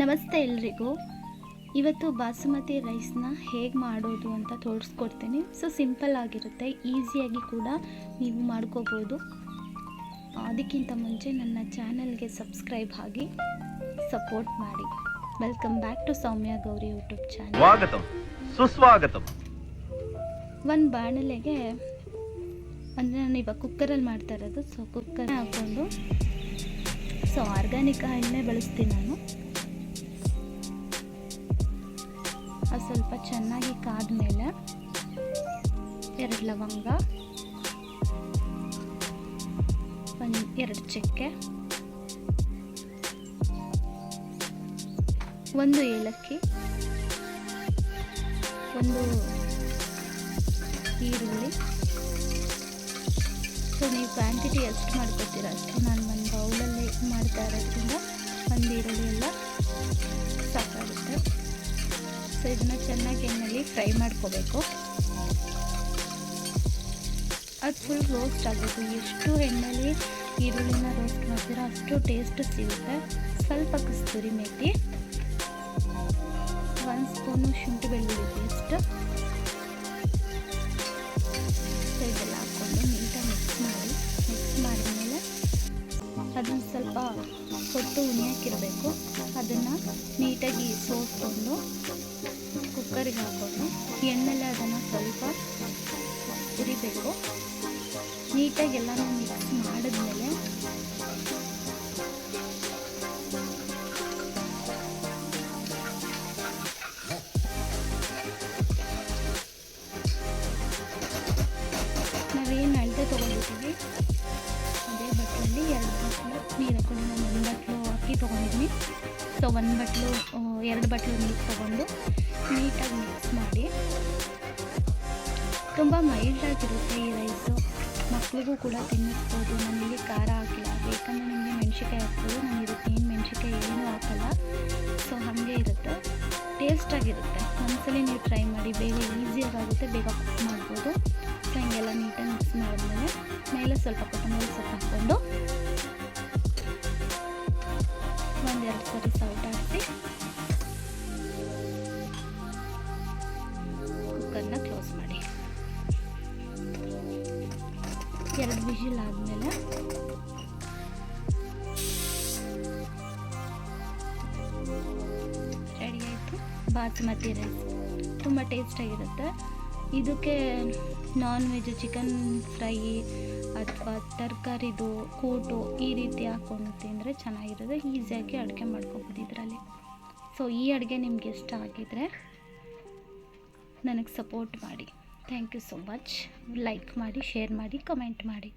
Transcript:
ನಮಸ್ತೆ ಎಲ್ರಿಗೂ. ಇವತ್ತು ಬಾಸುಮತಿ ರೈಸ್ನ ಹೇಗೆ ಮಾಡೋದು ಅಂತ ತೋರಿಸ್ಕೊಡ್ತೀನಿ. ಸೊ ಸಿಂಪಲ್ ಆಗಿರುತ್ತೆ ಈಸಿಯಾಗಿ ಕೂಡ ನೀವು ಮಾಡ್ಕೋಬೋದು. ಅದಕ್ಕಿಂತ ಮುಂಚೆ ನನ್ನ ಚಾನಲ್ಗೆ ಸಬ್ಸ್ಕ್ರೈಬ್ ಆಗಿ ಸಪೋರ್ಟ್ ಮಾಡಿ. Welcome back to Soumya Gowri YouTube channel. ಸ್ವಾಗತಂ ಸುಸ್ವಾಗತಂ. ಒಂದು ಬಾಣಲೆಗೆ ಅಂದರೆ ನಾನು ಇವಾಗ ಕುಕ್ಕರಲ್ಲಿ ಮಾಡ್ತಾ ಇರೋದು ಸೊ ಕುಕ್ಕರ್ ಹಾಕ್ಕೊಂಡು ಸೊ ಆರ್ಗ್ಯಾನಿಕ್ ಎಣ್ಣೆ ಬಳಸ್ತೀನಿ ನಾನು. ಸ್ವಲ್ಪ ಚೆನ್ನಾಗಿ ಕಾದ ಮೇಲೆ ಎರಡು ಲವಂಗ, ಒಂದು ಎರಡು ಚಕ್ಕೆ, ಒಂದು ಏಲಕ್ಕಿ, ಒಂದು ಈರುಳ್ಳಿ. ಸೊ ನೀವು ಕ್ವಾಂಟಿಟಿ ಎಷ್ಟು ಮಾಡ್ಕೊತೀರ. ಅಷ್ಟು ನಾನು ಒಂದು ಬೌಲಲ್ಲಿ ಮಾಡ್ತಾ ಇರೋದ್ರಿಂದ ಒಂದು ಈರುಳ್ಳಿ ಎಲ್ಲ ಸೊ ಇದನ್ನ ಚೆನ್ನಾಗಿ ಎಣ್ಣೆಯಲ್ಲಿ ಫ್ರೈ ಮಾಡ್ಕೋಬೇಕು. ಅದು ಫುಲ್ ರೋಸ್ಟ್ ಆಗಬೇಕು. ಎಷ್ಟು ಎಣ್ಣೆಯಲ್ಲಿ ಈರುಳ್ಳಿನ ರೋಸ್ಟ್ ಮಾಡ್ತೀರೋ ಅಷ್ಟು ಟೇಸ್ಟ್ ಸಿಗುತ್ತೆ. ಸ್ವಲ್ಪ ಕಸ್ತೂರಿ ಮೇಥಿ ಒಂದು ಸ್ಪೂನು ಶುಂಠಿ ಬೆಳ್ಳುಳ್ಳಿ ಪೇಸ್ಟ್ ಸೊ ಇದೆಲ್ಲ ಹಾಕ್ಕೊಂಡು ನೀಟಾಗಿ ಮಿಕ್ಸ್ ಮಾಡಿ. ಮಿಕ್ಸ್ ಮಾಡಿದ್ಮೇಲೆ ಅದನ್ನು ಸ್ವಲ್ಪ ಹೊಟ್ಟು ಉಣಿಯಾಕಿರಬೇಕು. ಅದನ್ನು ನೀಟಾಗಿ ಸೋಸ್ಕೊಂಡು ಕುಕ್ಕರಿಗೆ ಹಾಕ್ಕೊಂಡು ಎಣ್ಣೆಲ್ಲ ಅದನ್ನು ಸ್ವಲ್ಪ ಹುರಿಬೇಕು. ನೀಟಾಗಿ ಎಲ್ಲನೂ ಮಿಕ್ಸ್ ಮಾಡಿದ್ಮೇಲೆ ನೀರು ಹಾಕೊಂಡು ನಾನು ಒಂದು ಬಟ್ಲು, ಅಕ್ಕಿ ತೊಗೊಂಡಿದ್ದೀನಿ ಸೊ ಒಂದು ಬಟ್ಲು ಎರಡು ಬಟ್ಲು ನೀರು ತೊಗೊಂಡು ನೀಟಾಗಿ ಮಿಕ್ಸ್ ಮಾಡಿ. ತುಂಬ ಮೈಲ್ಡಾಗಿರುತ್ತೆ ಈ ರೈಸು ಮಕ್ಕಳಿಗೂ ಕೂಡ ತಿನ್ನಿಸ್ಬೋದು. ನಮಗೆ ಖಾರ ಹಾಕಿಲ್ಲ. ಬೇಕಂದ್ರೆ ನಿಮಗೆ ಮೆಣಸಿಕಾಯಿ ಹಾಕ್ಬೋದು ನಾನು ಇದಕ್ಕೆ ಏನು ಮೆಣಸಿಕಾಯಿ ಏನೂ ಹಾಕಲ್ಲ. ಸೊ ಹಾಗೆ ಇರುತ್ತೆ. ಟೇಸ್ಟಾಗಿರುತ್ತೆ ಒಂದ್ಸಲಿ ನೀವು ಟ್ರೈ ಮಾಡಿ. ಬೇಗ ಈಸಿಯಾಗುತ್ತೆ ಬೇಗ ಕುಕ್ ಮಾಡ್ಬೋದು. ಸೊ ಹಿಂಗೆಲ್ಲ ನೀಟಾಗಿ ಮಿಕ್ಸ್ ಮಾಡಿದ್ಮೇಲೆ, ಮೇಲೆ ಸ್ವಲ್ಪ ಕೊತ್ತಂಬರಿ ಸೊಪ್ಪು ಹಾಕ್ಕೊಂಡು ಕುಕ್ಕರ್ನ ಕ್ಲೋಸ್ ಮಾಡಿ. ಎರಡು ವಿಷಲ್ ಆದಮೇಲೆ ರೆಡಿ ಆಯಿತು. ಬಾಸುಮತಿ ರೈಸ್. ತುಂಬ ಟೇಸ್ಟಾಗಿರುತ್ತೆ ಇದಕ್ಕೆ ನಾನ್ ವೆಜ್ ಚಿಕನ್ ಫ್ರೈ ಅಥವಾ ತರಕಾರಿದು ಕೂಟು ಈ ರೀತಿ ಹಾಕ್ಕೊಂಡು ತಿಂದರೆ ಚೆನ್ನಾಗಿರೋದು ಈಸಿಯಾಗಿ ಅಡುಗೆ ಮಾಡ್ಕೋಬೋದು ಇದರಲ್ಲಿ. ಸೊ ಈ ಅಡುಗೆ ನಿಮ್ಗೆ ಇಷ್ಟ ಆಗಿದರೆ ನನಗೆ ಸಪೋರ್ಟ್ ಮಾಡಿ. Thank you so much like ಮಾಡಿ ಶೇರ್ ಮಾಡಿ ಕಮೆಂಟ್ ಮಾಡಿ.